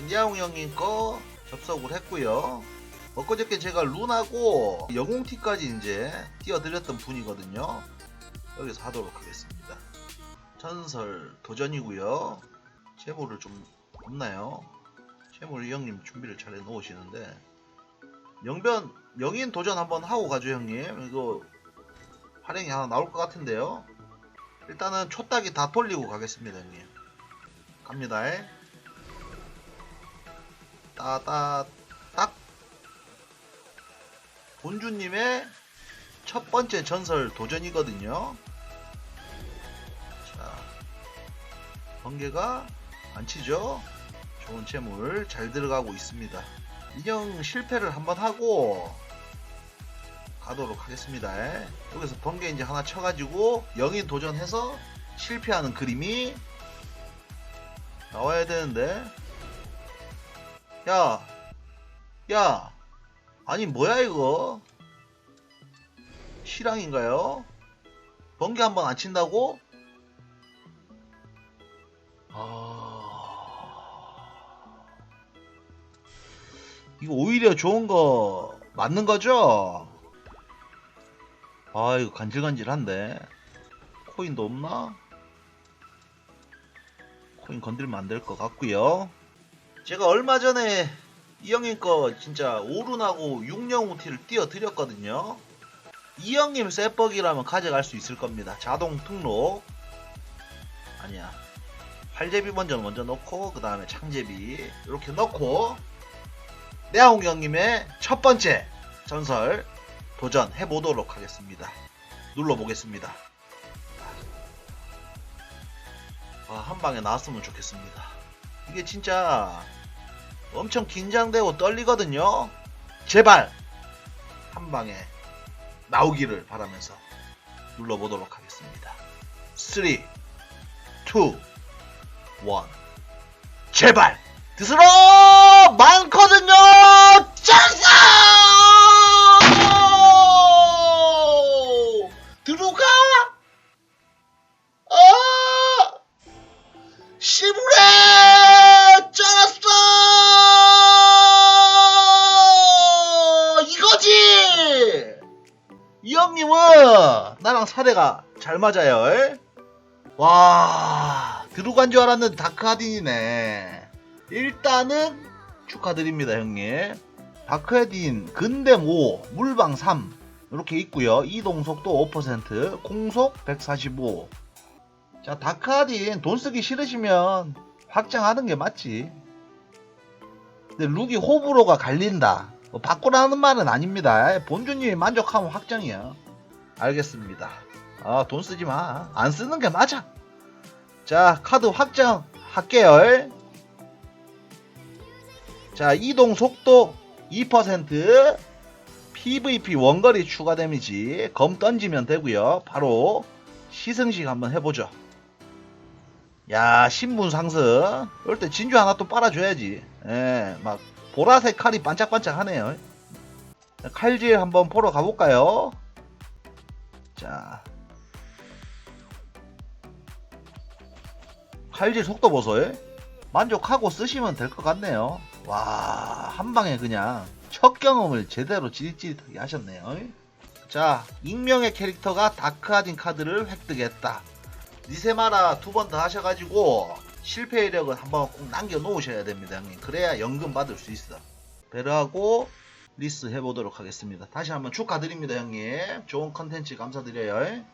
이하웅 형님 거 접속을 했고요. 엊그저께 제가 룬하고 영웅티까지 이제 띄워드렸던 분이거든요. 여기서 하도록 하겠습니다. 전설 도전이고요. 재물을 좀 없나요? 이 형님 준비를 잘 해놓으시는데 영변 영인 도전 한번 하고 가죠 형님. 이거 활용이 하나 나올 것 같은데요. 일단은 초딱이 다 돌리고 가겠습니다 형님. 갑니다. 따따 딱 본주님의 첫 번째 전설 도전이거든요. 자, 번개가 안 치죠? 좋은 채물 잘 들어가고 있습니다. 인형 실패를 한번 하고 가도록 하겠습니다. 여기서 번개 이제 하나 쳐가지고 영인 도전해서 실패하는 그림이 나와야 되는데 야, 야, 아니 뭐야 이거? 실황인가요? 번개 한 번 안 친다고? 아, 이거 오히려 좋은 거 맞는 거죠? 아 이거 간질간질한데 코인도 없나? 코인 건들면 안 될 것 같고요. 제가 얼마 전에 이 형님 거 진짜 오른하고 6영우티를 띄워드렸거든요. 이 형님 셋버기라면 가져갈 수 있을 겁니다. 자동 등록. 아니야. 활제비 먼저 먼저 넣고 그 다음에 창제비 이렇게 넣고 내아홍 형님의 첫 번째 전설 도전해 보도록 하겠습니다. 눌러보겠습니다. 아, 한 방에 나왔으면 좋겠습니다. 이게 진짜 엄청 긴장되고 떨리거든요. 제발 한 방에 나오기를 바라면서 눌러보도록 하겠습니다. 3, 2, 1 제발 드스러 많거든요. 짠싸 나랑 사례가 잘 맞아요 에? 와 들어간 줄 알았는데 다크하딘이네 일단은 축하드립니다 형님 다크헤딘 근댐 5 물방 3 이렇게 있고요 이동속도 5% 공속 145 자, 다크하딘 돈 쓰기 싫으시면 확장하는 게 맞지. 근데 룩이 호불호가 갈린다. 뭐 바꾸라는 말은 아닙니다. 본주님이 만족하면 확정이야. 알겠습니다. 아, 돈 쓰지 마. 안 쓰는 게 맞아. 자, 카드 확정 할게요. 자, 이동 속도 2%, PVP 원거리 추가 데미지, 검 던지면 되고요. 바로 시승식 한번 해보죠. 야 신분 상승 이럴 때 진주 하나 또 빨아줘야지 예 막 보라색 칼이 반짝반짝 하네요 칼질 한번 보러 가볼까요 자. 칼질 속도 보소 예? 만족하고 쓰시면 될 것 같네요. 와 한 방에 그냥 첫 경험을 제대로 찌릿찌릿하게 하셨네요. 자 익명의 캐릭터가 다크하딘 카드를 획득했다. 리세마라 두 번 더 하셔가지고 실패 이력을 한번 꼭 남겨 놓으셔야 됩니다 형님. 그래야 연금 받을 수 있어. 배려하고 리스 해보도록 하겠습니다. 다시 한번 축하드립니다 형님. 좋은 컨텐츠 감사드려요